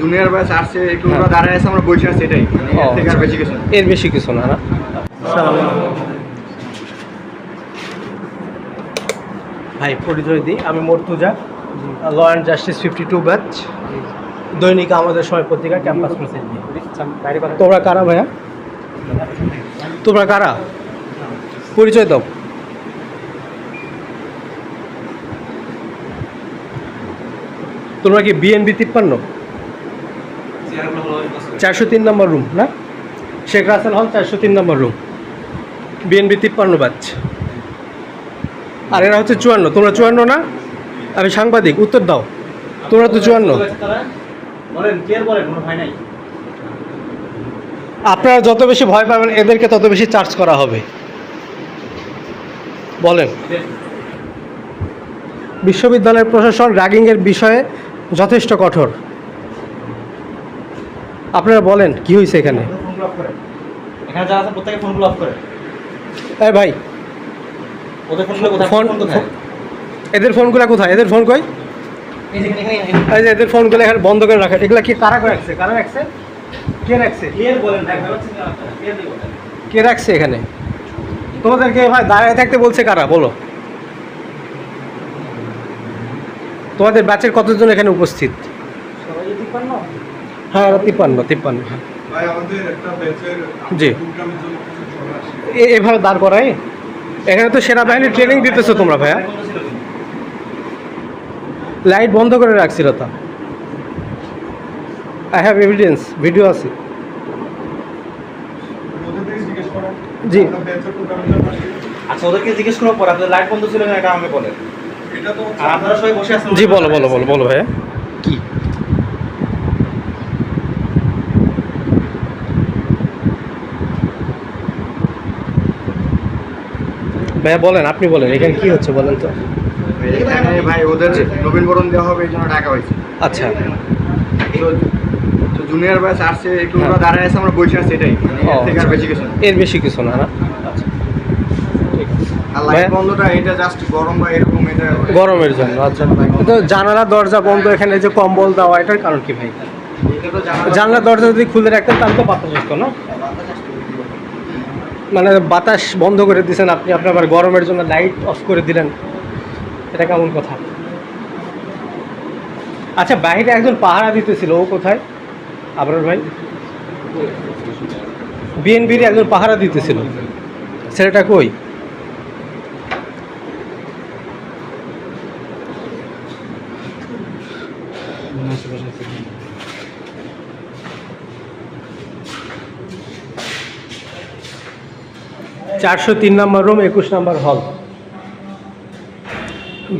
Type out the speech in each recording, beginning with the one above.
Junior batch আসছে একটু ওরা দাঁড়ায় আছে আমরা বসে আছি এটাই। মানে এর বেশি কিছু না। এর বেশি কিছু না না? ভাই পরিচয় দিই আমি Mortuza law and justice fifty two batch দৈনিক আমাদের সময় পত্রিকা ক্যাম্পাস মেসেজ তোমরা কারা ভাইয়া? তোমরা কারা? পরিচয় দাও। তোমরা কি বিএনবি তিপ্পান্ন? চারশো তিন নম্বর রুম না? শেখ রাসেল হল চারশো তিন নম্বর রুম বিএনবি তিপ্পান্ন বাচ্চ আর এরা হচ্ছে চুয়ান্ন। তোমরা চুয়ান্ন না? আমি সাংবাদিক উত্তর দাও। তোমরা তো চুয়ান্ন। আপনারা যত বেশি ভয় পাবেন এদেরকে তত বেশি চার্জ করা হবে। বলেন। বিশ্ববিদ্যালয়ের প্রশাসন র্যাগিংয়ের বিষয়ে যথেষ্ট কঠোর। আপনারা বলেন কি হয়েছে এখানে? এখানে যারা আছে প্রত্যেকে ফোনগুলো অফ করে। এই ভাই ওদের ফোনগুলো কোথায়? ফোন কোথায়? এদের ফোনগুলো কোথায়? এদের ফোন কই? এই যে এদের ফোনগুলো এখানে বন্ধ করে রাখা। এগুলা কি কারা করে রাখছে? কারা রাখছে? কে রাখছে? কে রাখছে এখানে? তোমাদেরকে ভাই দাঁড়ায় থাকতে বলছে কারা? বলো। তোমাদের ব্যাচের কতজন এখানে উপস্থিত? সবাই হ্যাঁ তিপ্পান্ন তিপ্পান্ন হ্যাঁ। ভাই আমাদের একটা ব্যাচের জি। এভাবে দাঁড় করাই? এখানে তো সেনাবাহিনীর ট্রেনিং দিতেছো তোমরা ভাইয়া। লাইট বন্ধ করে রাখছিল তা আই হ্যাভ এভিডেন্স ভিডিও আছে। জি। আচ্ছা ওদেরকে জিজ্ঞেস পর আপনাদের লাইট বন্ধ ছিল না এটা আমাকে বলেন। এটা তো হচ্ছে আর আপনারা সবাই বসে আছেন জি বলো বলো বলো বলো ভাইয়া। কি? ভাইয়া বলেন আপনি বলেন এখানে কি হচ্ছে বলেন তো? এখানে ভাই ওদের নবীন বরণ দেওয়া হবে এই জন্য টাকা হয়েছে। আচ্ছা। তো জুনিয়র ব্যাচ আসছে একটু ওরা দাঁড়ায় আছে আমরা বসে আছি এটাই। মানে আর বেশি কিছু না। এর বেশি কিছু না না? আচ্ছা। ঠিক আর লাইট বন্ধটা এটা জাস্ট গরম বা এরকম এটা গরমের জন্য আচ্ছা। তো জানালা দরজা বন্ধ এখানে যে কম্বল দেওয়া এটার কারণ কি ভাই? জানলা দরজা যদি খুলে রাখতেন তাহলে তো বাতাস আসতো না? মানে বাতাস বন্ধ করে দিয়েছেন আপনি আপনি আবার গরমের জন্য লাইট অফ করে দিলেন। এটা কেমন কথা? আচ্ছা বাইরে একজন পাহারা দিতেছিল, ও কোথায়? আবরার ভাই? বিএনপির একজন পাহারা দিতেছিল। ছেলেটা কই? চারশো তিন নম্বর রুম একুশ নম্বর হল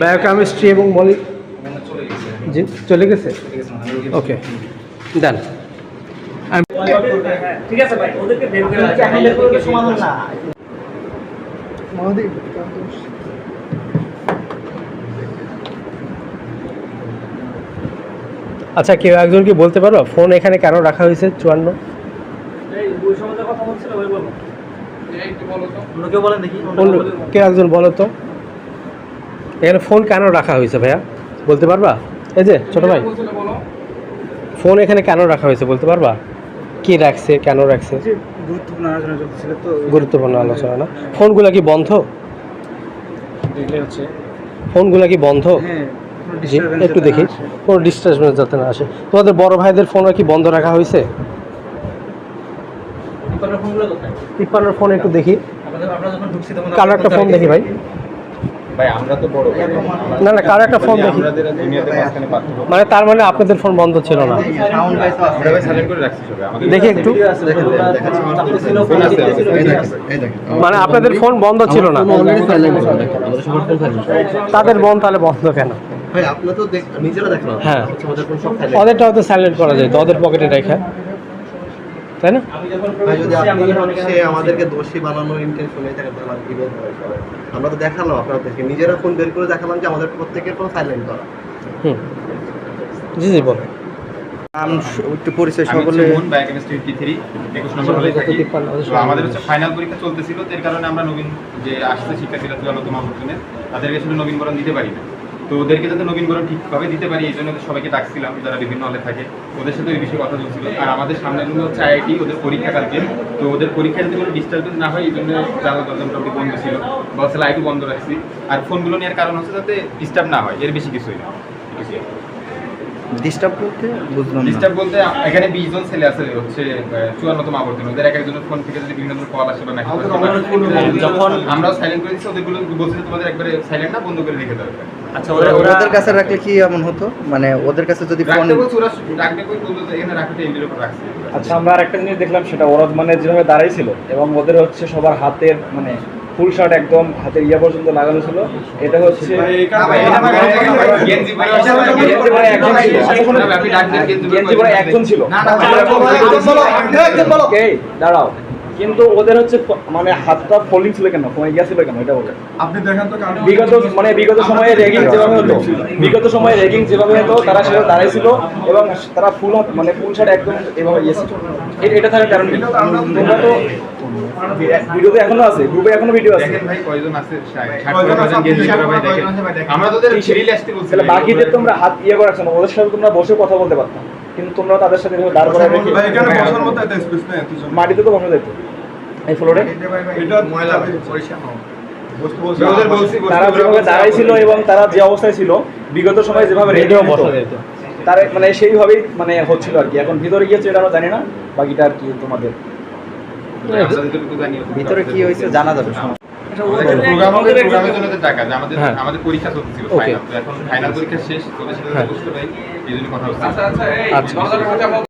বায়োকেমিস্ট্রি এবং মলি চলে জি চলে গেছে? ওকে ডান ঠিক আছে ভাই ওদেরকে বের করে এখন বের করে সমাধান না। আচ্ছা কেউ একজন কি বলতে পারো? ফোন এখানে কেন রাখা হয়েছে? চুয়ান্ন। কেউ একজন বলো তো? এখানে ফোন কেন রাখা হয়েছে ভাইয়া? বলতে পারবা? এই যে ছোট ভাই। ফোন এখানে কেন রাখা হয়েছে বলতে পারবা? কি রাখছে কেন রাখছে? গুরুত্বপূর্ণ আলোচনা চলতেছিল তো। গুরুত্বপূর্ণ আলোচনা না? ফোনগুলো কি বন্ধ? ফোনগুলো কি বন্ধ? হ্যাঁ একটু দেখি। কোনো ডিস্টার্বেন্স যাতে না আসে। তোমাদের বড় ভাইদের ফোন কি বন্ধ রাখা হয়েছে? তিপ্পান্নর ফোন একটু দেখি। আপনাদের আপনারা যখন ঢুকছি তখন কালো একটা ফোন দেখি ভাই। ভাই আমরা তো বড় না না কারও একটা ফোন দেখি। মানে তার মানে আপনাদের ফোন বন্ধ ছিল না। করে দেখি একটু। মানে আপনাদের ফোন বন্ধ ছিল না। তাদের ফোন তাহলে বন্ধ কেন? ভাই আপনার তো নিজেরা দেখলাম। হ্যাঁ। আমাদের ফোন ওদেরটা হয়তো সাইলেন্ট করা যায়। তো ওদের পকেটে রেখে। তাই না? যদি আপনি আমাদেরকে দোষী বানানোর ইন্টেনশনে থাকে তাহলে আর কি বলতে পারি সবাই? আমরা তো দেখালাম আপনাদেরকে নিজেরা ফোন বের করে দেখালাম যে আমাদের প্রত্যেকের ফোন সাইলেন্ট করা। হুম। জি জি বলো নাম একটু পরিচয় সকলে মন বায়োকেমিস্ট্রি 53 21 নম্বর হলে থাকি। আমাদের হচ্ছে ফাইনাল পরীক্ষা চলতেছিল তো এর কারণে আমরা নবীন যে আসছে শিক্ষার্থীরা মাহমুদিনের তাদেরকে আসলে নবীন বরণ দিতে পারি না। তো ওদেরকে যাতে নবীনবরণ ঠিকভাবে দিতে পারি এই জন্য সবাইকে ডাকছিলাম যারা বিভিন্ন হলে থাকে। ওদের সাথে ওই বিষয়ে কথা বলছিল আর আমাদের সামনে হচ্ছে আইআইটি ওদের পরীক্ষা কালকে। তো ওদের পরীক্ষা যাতে কোনো ডিস্টার্বেন্স না হয় এই জন্য জানালা দরজা মোটামুটি বন্ধ ছিল বলছে লাইটও বন্ধ রাখছি আর ফোনগুলো নেওয়ার কারণ হচ্ছে যাতে ডিস্টার্ব না হয় এর বেশি কিছুই না। এটুকুই। ডিস্টার্ব করতে বুঝলাম ডিস্টার্ব বলতে এখানে বিশ জন ছেলে আছে হচ্ছে চুয়ান্নতম আবর্তন। ওদের এক একজনের ফোন থেকে যদি বিভিন্ন ধরনের কল আসে বা মেসেজ যখন আমরাও সাইলেন্ট করে দিচ্ছি ওদেরগুলো বলছে তোমাদের একবারে সাইলেন্ট না বন্ধ করে রেখে দেবে আচ্ছা ওরা ওদের কাছে রাখলে কি এমন হতো মানে ওদের কাছে যদি ফোন আচ্ছা আমরা আরেকটা জিনিস দেখলাম সেটা ওরা মানে যেভাবে দাঁড়াই ছিল এবং ওদের হচ্ছে সবার হাতের মানে ফুল শার্ট একদম হাতের ইয়া পর্যন্ত লাগানো ছিল এটা হচ্ছে একজন ছিল। আচ্ছা, দাঁড়াও কিন্তু ওদের হচ্ছে মানে হাতটা ফোল্ডিং ছিল কেন? ফোনে গিয়া ছিল কেন? এটা বলে। আপনি দেখেন তো কারণ বিগত মানে বিগত সময়ে র্যাগিং যেভাবে হতো বিগত সময়ে র্যাগিং যেভাবে হতো তারা সেভাবে দাঁড়াইছিল এবং তারা ফুল মানে ফুল শার্ট একদম এভাবে ইয়ে ছিল এটা থাকার কারণ তোমরা তো ভিডিওতে এখনও আছে গ্রুপে এখনও ভিডিও আছে। দেখেন ভাই কয়জন আছে? ষাট করে কয়জন গেঞ্জি ভাই দেখেন। আমরা তো ওদের সিরিয়াল আসতে বলছি। তাহলে বাকিদের তোমরা হাত ইয়ে করে রাখছো না ওদের সাথে তোমরা বসে কথা বলতে পারতাম। কিন্তু তোমরা তাদের সাথে দাঁড় করায় রেখে ভাই এখানে বসার মতো এত স্পেস নেই এত জন মাটিতে তো বসে যেত এই ফ্লোরে? তারা যেভাবে দাঁড়াই ছিল এবং তারা যে অবস্থায় ছিল বিগত সময়ে যেভাবে রেডিও বসা যেত। তার মানে সেইভাবেই মানে হচ্ছিল আর কি। এখন ভিতরে গিয়েছে এটা আমরা জানি না বাকিটা আর কি তোমাদের। ভিতরে কি হয়েছে জানা যাবে আমাদের প্রোগ্রাম আমাদের প্রোগ্রামের জন্য তো টাকা যে আমাদের হ্যাঁ। পরীক্ষা চলতেছিল ফাইনাল পরীক্ষা শেষ কথা আচ্ছা